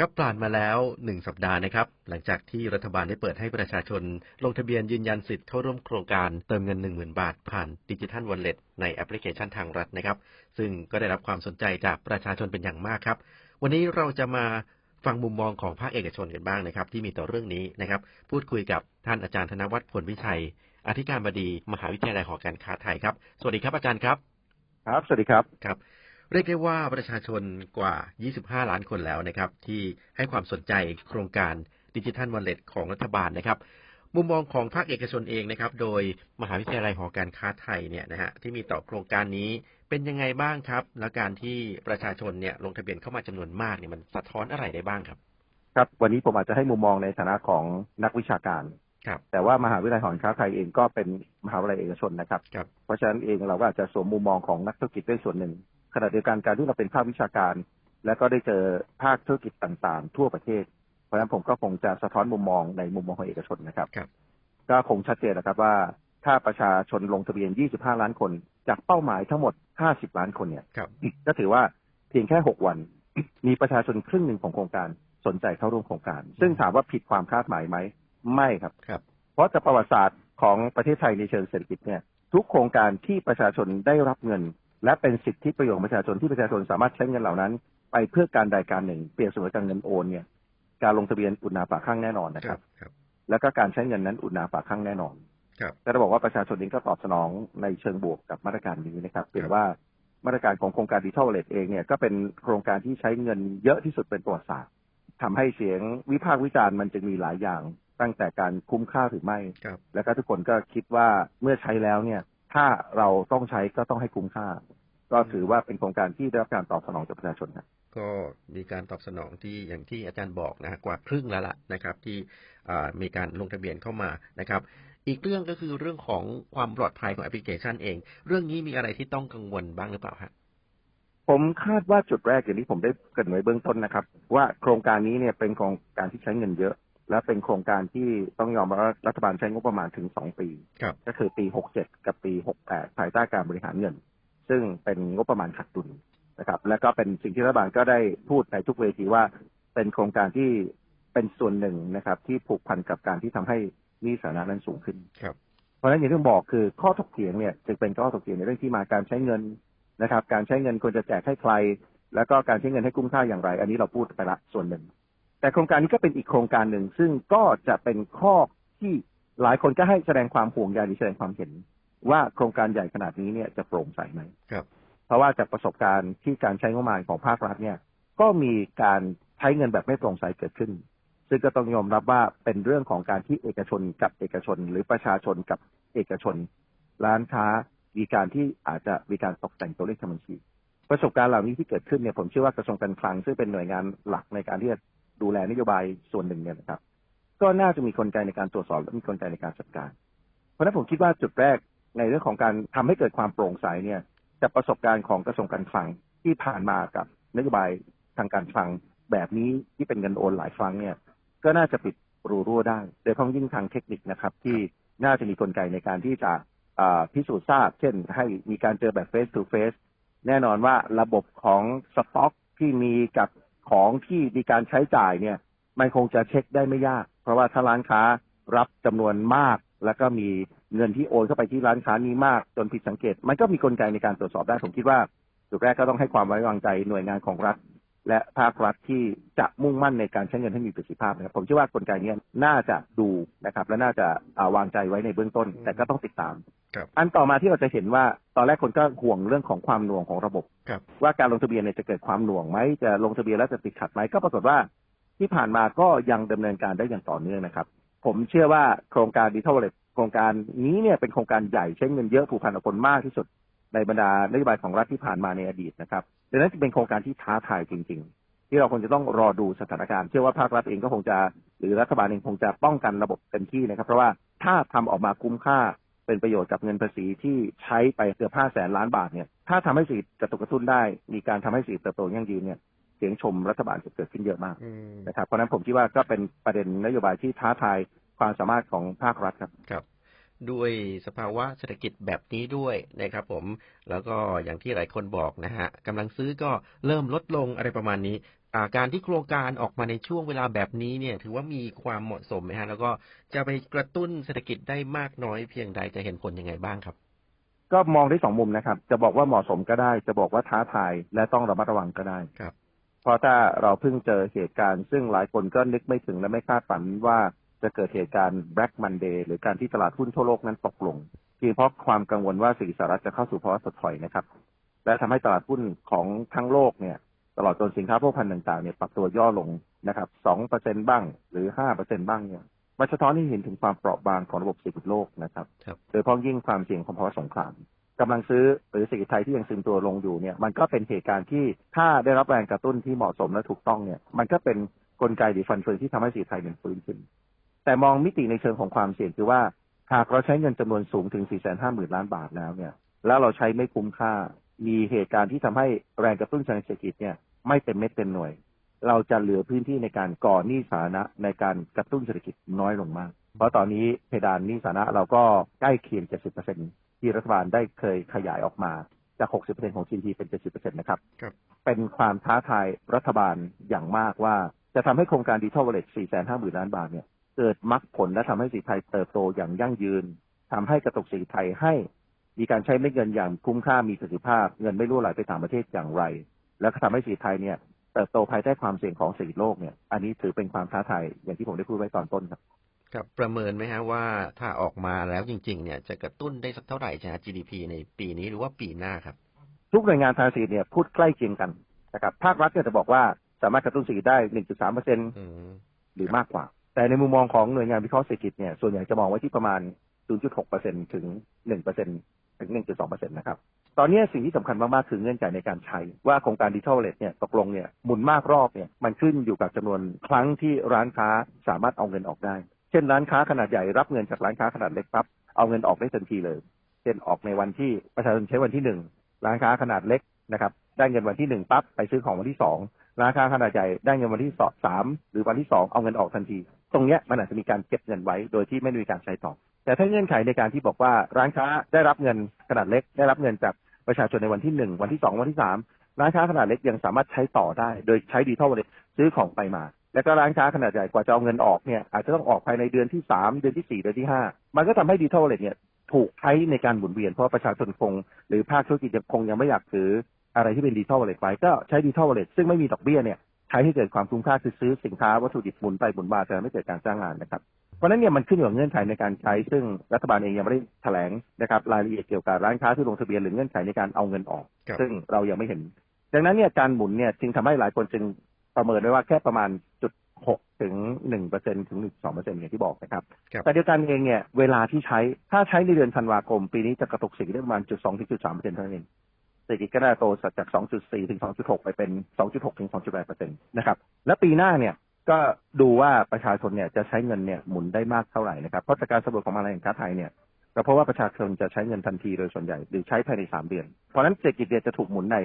ครับผ่านมาแล้วหนึ่งสัปดาห์นะครับ หลังจากที่รัฐบาลได้เปิดให้ประชาชน ลงทะเบียนยืนยันสิทธิ์เข้าร่วมโครงการเติมเงิน 10,000 บาท ผ่านดิจิทัลวอลเล็ตในแอปพลิเคชันทางรัฐนะครับ ซึ่งก็ได้รับความสนใจจากประชาชนเป็นอย่างมากครับ วันนี้เราจะมาฟังมุมมองของภาคเอกชนกันบ้างนะครับ ที่มีต่อเรื่องนี้นะครับ พูดคุยกับท่านอาจารย์ธนวัฒน์ผลวิชัย อธิการบดี มหาวิทยาลัยหอการค้าไทยครับ สวัสดีครับอาจารย์ครับ ครับ สวัสดีครับครับ เรียกได้ว่าประชาชนกว่า 25 ล้านคนแล้วนะครับ ที่ให้ความสนใจโครงการดิจิทัลวอลเล็ตของรัฐบาลนะครับมุมมองของภาคเอกชนเองนะครับ โดยมหาวิทยาลัยหอการค้าไทยเนี่ยนะฮะที่มีต่อโครงการนี้เป็นยังไงบ้างครับ แล้วการที่ประชาชนเนี่ยลงทะเบียนเข้ามาจำนวนมากเนี่ยมันสะท้อนอะไรได้บ้างครับ ครับวันนี้ผมอาจจะให้มุมมองในฐานะของนักวิชาการครับแต่ว่ามหาวิทยาลัยหอการค้าไทยเองก็เป็นมหาวิทยาลัยเอกชนนะครับครับเพราะฉะนั้นเองเราก็อาจจะสวมมุมมองของนักธุรกิจด้วยส่วนหนึ่ง ขณะเดียวกันการที่เราเป็นภาควิชาการ และก็ได้เจอภาคธุรกิจต่างๆ ทั่วประเทศ เพราะฉะนั้นผมก็คงจะสะท้อนมุมมองในมุมมองของเอกชนนะครับครับก็คงชัดเจนนะครับว่าถ้าประชาชนลงทะเบียน 25 ล้านคน จากเป้าหมายทั้งหมด 50 ล้านคนเนี่ยครับก็ถือว่าเพียงแค่ 6 วัน มีประชาชนครึ่งหนึ่งของโครงการสนใจเข้าร่วมโครงการ ซึ่งถามว่าผิดความคาดหมายไหมไม่ครับครับเพราะจากประวัติศาสตร์ของประเทศไทยในเชิงเศรษฐกิจเนี่ย ทุกโครงการที่ประชาชนได้รับเงิน และเป็นสิทธิประโยชน์ของประชาชนที่ประชาชนสามารถใช้เงินเหล่านั้น ไปเพื่อการใดการหนึ่งเปรียบเสมือนกับเงินโอนเนี่ยการลงทะเบียนอุณนาฝากข้างแน่นอนนะคครัรับบครับ แล้วก็การใช้เงินนั้นอุณนาฝากข้างแน่นอนครับแต่เราบอกว่าประชาชนเองก็ตอบสนองในเชิงบวกกับมาตรการนี้นะครับเพียงว่ามาตรการของโครงการดิจิทัลเลตเองเนี่ยก็เป็นโครงการที่ใช้เงินเยอะที่สุดเป็นประวัติศาสตร์ทำให้เสียงวิพากษ์วิจารณ์มันจะมีหลายอย่าง ตั้งแต่การคุ้มค่าหรือไม่ครับแล้วก็ทุกคนก็คิดว่าเมื่อใช้แล้วเนี่ย ถ้าเราต้องใช้ก็ต้องให้คุ้มค่า ก็ถือว่าเป็นโครงการที่ได้รับการตอบสนองจากประชาชนครับก็มีการตอบสนองที่อย่างที่อาจารย์บอกนะฮะกว่าครึ่งแล้วล่ะนะครับ ที่อ่ามีการลงทะเบียนเข้ามานะครับ อีกเรื่องก็คือเรื่องของความปลอดภัยของแอปพลิเคชันเอง เรื่องนี้มีอะไรที่ต้องกังวลบ้างหรือเปล่าฮะผมคาดว่าจุดแรกอย่างที่ผมได้เกริดไว้เบื้องต้นนะครับ ว่าโครงการนี้เนี่ยเป็นโครงการที่ใช้เงินเยอะ และเป็นโครงการที่ต้องยอมรับว่ารัฐบาลใช้งบประมาณถึงสองปีครับก็คือปี67กับปี68ภายใต้การบริหารเงิน ซึ่งเป็นงบประมาณขาดดุลนะครับ และก็เป็นสิ่งที่รัฐบาลก็ได้พูดในทุกเวทีว่าเป็นโครงการที่เป็นส่วนหนึ่งนะครับ ที่ผูกพันกับการที่ทำให้หนี้สาธารณะนั้นสูงขึ้นครับเพราะฉะนั้นอย่างที่ผมบอกคือข้อถกเถียงเนี่ยจึงเป็นข้อถกเถียงในเรื่องที่มาการใช้เงินนะครับ การใช้เงินควรจะแจกให้ใคร แล้วก็การใช้เงินให้คุ้มค่าอย่างไร อันนี้เราพูดไปละส่วนหนึ่ง แต่โครงการนี้ก็เป็นอีกโครงการหนึ่ง ซึ่งก็จะเป็นข้อที่หลายคนก็ให้แสดงความห่วงใยหรือแสดงความเห็น ว่าโครงการใหญ่ขนาดนี้เนี่ยจะโปร่งใสไหมครับ เพราะว่าจากประสบการณ์ที่การใช้งบประมาณของภาครัฐเนี่ย ก็มีการใช้เงินแบบไม่โปร่งใสเกิดขึ้น ซึ่งก็ต้องยอมรับว่าเป็นเรื่องของการที่เอกชนกับเอกชน หรือประชาชนกับเอกชน ร้านค้ามีการที่อาจจะมีการตกแต่งตัวเลขทางบัญชี ประสบการณ์เหล่านี้ที่เกิดขึ้นเนี่ยผมเชื่อว่ากระทรวงการคลังซึ่งเป็นหน่วยงานหลักในการที่จะดูแลนโยบายส่วนหนึ่งเนี่ยนะครับ ก็น่าจะมีกลไกในการตรวจสอบและมีกลไกในการจัดการ เพราะฉะนั้นผมคิดว่าจุดแรก ในเรื่องของการทำให้เกิดความโปร่งใสเนี่ยจากประสบการณ์ของกระทรวงการคลังที่ผ่านมากับนโยบายทางการคลังแบบนี้ที่เป็นเงินโอนหลายครั้งเนี่ยก็น่าจะปิดรูรั่วได้ โดยเฉพาะยิ่งทางเทคนิคนะครับ ที่น่าจะมีกลไกในการที่จะพิสูจน์ทราบ เช่น ให้มีการเจอแบบ face to face แน่นอนว่าระบบของสต็อกที่มีกับของที่มีการใช้จ่ายเนี่ย มันคงจะเช็คได้ไม่ยาก เพราะว่าถ้าร้านค้ารับจำนวนมาก แล้วก็มี เงินที่โอนเข้าไปที่ร้านค้านี้มากจนผิดสังเกต มันก็มีกลไกในการตรวจสอบได้ผมคิดว่าจุดแรกก็ต้องให้ความไว้วางใจหน่วยงานของรัฐ และภาครัฐที่จะมุ่งมั่นในการใช้เงินให้มีประสิทธิภาพนะครับผมเชื่อว่ากลไกนี้น่าจะดูนะครับ และน่าจะอ่าวางใจไว้ในเบื้องต้น แต่ก็ต้องติดตามครับอันต่อมาที่เราจะเห็นว่าตอนแรกคนก็ห่วงเรื่องของความหน่วงของระบบครับว่าการลงทะเบียนเนี่ยจะเกิดความหน่วงไหมจะลงทะเบียนแล้วจะติดขัดไหมก็ปรากฏว่าที่ผ่านมาก็ยังดำเนินการได้อย่างต่อเนื่องนะครับ ผมเชื่อว่าโครงการดิจิทัลเล โครงการนี้เนี่ยเป็นโครงการใหญ่ใช้เงินเยอะผูกพันกับคนมากที่สุดในบรรดานโยบายของรัฐที่ผ่านมาในอดีตนะครับดังนั้นจึงเป็นโครงการที่ท้าทายจริง ๆ ที่เราคงจะต้องรอดูสถานการณ์เชื่อว่าภาครัฐเองก็คงจะหรือรัฐบาลเองคงจะป้องกันระบบเต็มที่นะครับ เพราะว่าถ้าทำออกมาคุ้มค่าเป็นประโยชน์กับเงินภาษีที่ใช้ไปเกือบห้าแสนล้านบาทเนี่ยถ้าทำให้เศรษฐกิจกระตุกกระตุ้นได้ มีการทำให้เศรษฐกิจเติบโตยั่งยืนเนี่ยเสียงชมรัฐบาลจะเกิดขึ้นเยอะมากนะครับเพราะนั้นผมคิดว่าก็เป็นประเด็นนโยบายที่ท้าทาย ความสามารถของภาครัฐครับครับ ด้วยสภาวะเศรษฐกิจแบบนี้ด้วยนะครับ ผมแล้วก็อย่างที่หลายคนบอกนะฮะกำลังซื้อก็เริ่มลดลงอะไรประมาณนี้อ่าการที่โครงการออกมาในช่วงเวลาแบบนี้เนี่ย ถือว่ามีความเหมาะสมไหมฮะ แล้วก็จะไปกระตุ้นเศรษฐกิจได้มากน้อยเพียงใดจะเห็นผลยังไงบ้างครับ ก็มองได้สองมุมนะครับ จะบอกว่าเหมาะสมก็ได้ จะบอกว่าท้าทายและต้องระมัดระวังก็ได้ครับ เพราะถ้าเราเพิ่งเจอเหตุการณ์ ซึ่งหลายคนก็นึกไม่ถึงและไม่คาดฝันว่า จะเกิดเหตุการณ์ Black Monday หรือการที่ตลาดหุ้นทั่วโลกนั้นตกลงเพียงเพราะความกังวลว่าสิ่งสหรัฐจะเข้าสู่ภาวะถดถอยนะครับ และทำให้ตลาดหุ้นของทั้งโลกเนี่ย ตลอดจนสินค้าโภคภัณฑ์ต่างๆเนี่ยปรับตัวย่อลงนะครับสองเปอร์เซ็นบ้าง หรือห้าเปอร์เซ็นบ้างเนี่ยมันสะท้อนให้เห็นถึงความเปราะบางของระบบเศรษฐกิจโลกนะครับครับโดยเฉพาะยิ่งความเสี่ยงของภาวะสงครามกำลังซื้อหรือเศรษฐกิจไทยที่ยังซึมตัวลงอยู่เนี่ยมันก็เป็นเหตุการณ์ที่ถ้าได้รับแรงกระตุ้นที่เหมาะสมและถูกต้องเนี่ยมันก็เป็นกลไกหรือฟันเฟืองที่ทำให้เศรษฐกิจไทยเป็นฟื้นขึ้น แต่มองมิติในเชิงของความเสี่ยงคือว่า หากเราใช้เงินจำนวนสูงถึง 4 5 0 0 0 0 ล้านบาทแล้วเนี่ย แล้วเราใช้ไม่คุ้มค่า มีเหตุการณ์ที่ทำให้แรงกระตุ้นทางเศรษฐกิจเนี่ยไม่เต็มเม็ดเต็มหน่วย เราจะเหลือพื้นที่ในการก่อหนี้สาธารณะในการกระตุ้นเศรษฐกิจน้อยลงมาก เพราะตอนนี้เพดานหนี้สาธารณะเราก็ใกล้เคียง 70%ที่รัฐบาลได้เคยขยายออกมาจาก 60%ของ GDP เป็น 70%นะครับครับเป็นความท้าทายรัฐบาลอย่างมากว่าจะทำให้โครงการดิจิทัลวอลเล็ต450,000 ล้านบาทเนี่ย เกิดมรรคผลและทำให้สีไทยเติบโตอย่างยั่งยืนทำให้กระตุกสีไทยให้ มีการใช้เม็ดเงินอย่างคุ้มค่ามีประสิทธิภาพ เงินไม่รั่วไหลไปต่างประเทศอย่างไร แล้วก็ทำให้สีไทยเนี่ยเติบโตภายใต้ความเสี่ยงของเศรษฐกิจโลกเนี่ย อันนี้ถือเป็นความท้าทายอย่างที่ผมได้พูดไว้ตอนต้นครับครับประเมินไหมฮะว่าถ้าออกมาแล้วจริง ๆ เนี่ยจะกระตุ้นได้สักเท่าไหร่จะ GDP ในปีนี้หรือว่าปีหน้าครับ ทุกหน่วยงานทางเศรษฐกิจเนี่ยพูดใกล้เคียงกันนะครับภาครัฐเนี่ยจะบอกว่าสามารถกระตุ้นเศรษฐกิจได้ 1.3เปอร์เซ็นต์อืมหรือมากกว่า แต่ในมุมมองของหน่วยงานวิเคราะห์เศรษฐกิจเนี่ยส่วนใหญ่จะมองไว้ที่ประมาณ 0.6%ถึง 1%ถึง 1.2%นะครับ ตอนนี้สิ่งที่สำคัญมากๆ คือเงื่อนไขในการใช้ ว่าโครงการดิจิทัลเลทเนี่ยตกลงเนี่ยหมุนมากรอบเนี่ยมันขึ้นอยู่กับจำนวนครั้งที่ร้านค้าสามารถเอาเงินออกได้ เช่นร้านค้าขนาดใหญ่รับเงินจากร้านค้าขนาดเล็กปั๊บเอาเงินออกได้ทันทีเลย เช่นออกในวันที่ประชาชนใช้วันที่หนึ่งร้านค้าขนาดเล็กนะครับได้เงินวันที่หนึ่งปั๊บไปซื้อของวันที่สองร้านค้าขนาดใหญ่ได้เงินวันที่สามหรือวันที่สองเอาเงินออกทันที รงเนี้ยมันอาจจะมีการเก็บเงินไว้โดยที่ไม่ได้มีการใช้ต่อ แต่ถ้าเงื่อนไขในการที่บอกว่าร้านค้าได้รับเงินขนาดเล็ก ได้รับเงินจากประชาชนในวันที่หนึ่งวันที่สองวันที่สามร้านค้าขนาดเล็กยังสามารถใช้ต่อได้ โดยใช้ดีเท่าเลยซื้อของไปมา แล้วก็ร้านค้าขนาดใหญ่กว่าจะเอาเงินออกเนี่ยอาจจะต้องออกภายในเดือนที่สามเดือนที่สี่เดือนที่ห้ามันก็ทำให้ดีเท่าเลยเนี่ยถูกใช้ในการหมุนเวียนเพราะประชาชนคง หรือภาคธุรกิจยังคงยังไม่อยากถืออะไรที่เป็นดิจิทัลวอลเล็ตไปก็ใช้ดิจิทัลวอลเล็ตซึ่งไม่มีดอกเบี้ยเนี่ย ใช้ให้เกิดความคุ้มค่าคือซื้อสินค้าวัตถุดิบหมุนไปหมุนมาจะทำให้เกิดการจ้างงานนะครับเพราะฉะนั้นเนี่ยมันขึ้นอยู่กับเงื่อนไขในการใช้ ซึ่งรัฐบาลเองยังไม่ได้แถลงนะครับรายละเอียดเกี่ยวกับร้านค้าที่ลงทะเบียนหรือเงื่อนไขในการเอาเงินออกครับซึ่งเรายังไม่เห็น ดังนั้นเนี่ยการหมุนเนี่ยจึงทำให้หลายคนจึงประเมินไว้ว่าแค่ประมาณจุดหกถึงหนึ่งเปอร์เซ็นถึงหนึ่งสองเปอร์เซ็นต์อย่างที่บอกนะครับครับ แต่เดียวกันเองเนี่ยเวลาที่ใช้ถ้าใช้ในเดือนธันวาคม ปีนี้จะกระตุกเศรษฐกิจได้ประมาณจุดสองถึงจุดสามเปอร์เซ็นต์เท่านั้นเอง เศรษฐกิจก็น่าจะโตจาก 2.4 ถึง 2.6 ไปเป็น 2.6 ถึง 2.8เปอร์เซ็นต์นะครับและปีหน้าเนี่ยก็ดูว่าประชาชนเนี่ยจะใช้เงินเนี่ยหมุนได้มากเท่าไหร่นะครับเพราะจากการสำรวจของมาลายแห่งค้าไทยเนี่ยเราพบว่าประชาชนจะใช้เงินทันทีโดยส่วนใหญ่หรือใช้ภายใน3เดือน เพราะฉะนั้นเศรษฐกิจเนี่ยจะถูกหมุนใน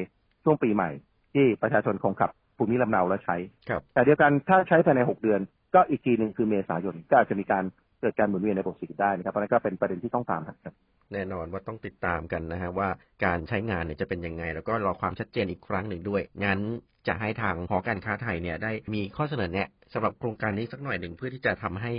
ช่วงปีใหม่ ที่ประชาชนคงขับภูมิลำเนาและใช้ครับแต่เดียวกันถ้าใช้ภายใน6เดือน ก็อีกทีหนึ่งคือเมษายนก็อาจจะมีการ เกิดการหมุนเวียนในระบบเศรษฐกิจได้นะครับเพราะฉะนั้นก็เป็นประเด็นที่ต้องตามครับแน่นอนว่าต้องติดตามกันนะฮะว่าการใช้งานเนี่ยจะเป็นยังไง แล้วก็รอความชัดเจนอีกครั้งหนึ่งด้วย งั้นจะให้ทางหอการค้าไทยเนี่ยได้มีข้อเสนอแนะสำหรับโครงการนี้สักหน่อยหนึ่งเพื่อที่จะทำให้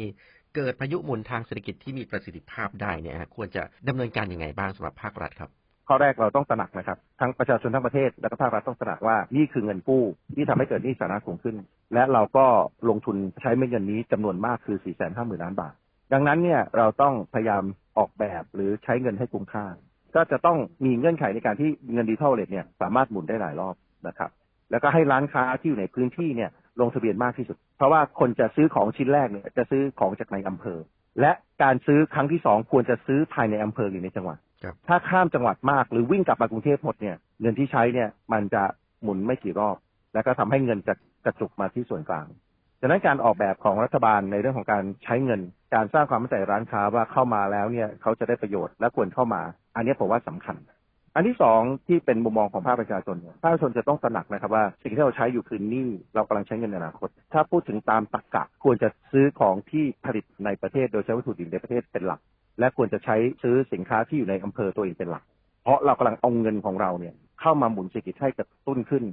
เกิดพายุหมุนทางเศรษฐกิจที่มีประสิทธิภาพได้เนี่ยฮะควรจะดำเนินการยังไงบ้างสำหรับภาครัฐครับข้อแรกเราต้องตระหนักนะครับทั้งประชาชนทั้งประเทศและก็ภาครัฐต้องตระหนักว่านี่คือเงินกู้ที่ทำให้เกิดหนี้สาธารณะสูงขึ้น และเราก็ลงทุนใช้เม็ดเงินนี้จำนวนมากคือ 4 5 0 0 0 0 ล้านบาท ดังนั้นเนี่ยเราต้องพยายามออกแบบหรือใช้เงินให้คุ้มค่า ก็จะต้องมีเงื่อนไขในการที่เงินดิจิทัลเลทเนี่ยสามารถหมุนได้หลายรอบนะครับ แล้วก็ให้ร้านค้าที่อยู่ในพื้นที่เนี่ยลงทะเบียนมากที่สุด เพราะว่าคนจะซื้อของชิ้นแรกเนี่ยจะซื้อของจากในอำเภอ และการซื้อครั้งที่สองควรจะซื้อภายในอำเภอหรือในจังหวัดครับถ้าข้ามจังหวัดมากหรือวิ่งกลับมากรุงเทพหมดเนี่ยเงินที่ใช้เนี่ยมันจะหมุนไม่กี่รอบ แล้วก็ทำให้เงินจะกระจุกมาที่ส่วนกลางดังนั้นการออกแบบของรัฐบาลในเรื่องของการใช้เงิน การสร้างความมั่นใจร้านค้าว่าเข้ามาแล้วเนี่ยเขาจะได้ประโยชน์และควรเข้ามา อันนี้ผมว่าสำคัญ อันที่สองที่เป็นมุมมองของภาคประชาชนเนี่ยภาคประชาชนจะต้องตระหนักนะครับว่าสิ่งที่เราใช้อยู่คือหนี้เรากำลังใช้เงินในอนาคต ถ้าพูดถึงตามตรรกะควรจะซื้อของที่ผลิตในประเทศโดยใช้วัตถุดิบในประเทศเป็นหลัก และควรจะใช้ซื้อสินค้าที่อยู่ในอำเภอตัวเองเป็นหลัก เพราะเรากำลังเอาเงินของเราเนี่ยเข้ามาหมุนเศรษฐกิจให้กระตุ้นขึ้น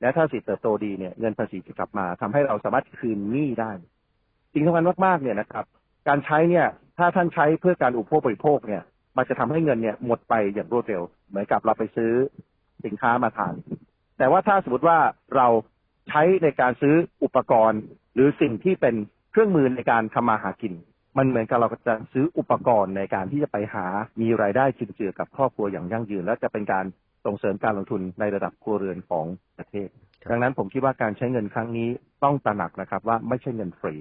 และถ้าเศรษฐกิจเติบโตดีเนี่ยเงินภาษีจะกลับมาทำให้เราสามารถคืนหนี้ได้สิ่งสำคัญมากๆเนี่ยนะครับ การใช้เนี่ย ถ้าท่านใช้เพื่อการอุปโภคบริโภคเนี่ย มันจะทำให้เงินเนี่ยหมดไปอย่างรวดเร็ว เหมือนกับเราไปซื้อสินค้ามาทาน แต่ว่าถ้าสมมติว่าเราใช้ในการซื้ออุปกรณ์ หรือสิ่งที่เป็นเครื่องมือในการทำมาหากิน มันเหมือนกับเราจะซื้ออุปกรณ์ในการที่จะไปหามีรายได้จุนเจือกับครอบครัวอย่างยั่งยืน และจะเป็นการส่งเสริมการลงทุนในระดับครัวเรือนของประเทศ ดังนั้นผมคิดว่าการใช้เงินครั้งนี้ต้องตระหนักนะครับว่าไม่ใช่เงินฟรี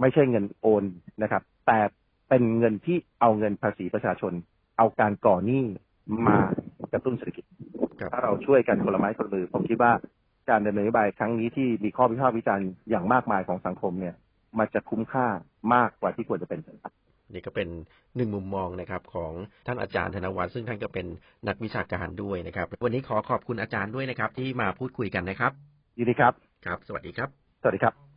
ไม่ใช่เงินโอนนะครับ แต่เป็นเงินที่เอาเงินภาษีประชาชน เอาการก่อหนี้มากระตุ้นเศรษฐกิจครับถ้าเราช่วยกันคนละไม้คนละมือ ผมคิดว่าการดำเนินนโยบายครั้งนี้ที่มีข้อวิพากษ์วิจารณ์อย่างมากมายของสังคมเนี่ย มันจะคุ้มค่ามากกว่าที่ควรจะเป็นครับนี่ก็เป็นหนึ่งมุมมองนะครับของท่านอาจารย์ธนวัฒน์ซึ่งท่านก็เป็นนักวิชาการด้วยนะครับ วันนี้ขอขอบคุณอาจารย์ด้วยนะครับ ที่มาพูดคุยกันนะครับยินดีครับ ครับ สวัสดีครับ สวัสดีครับ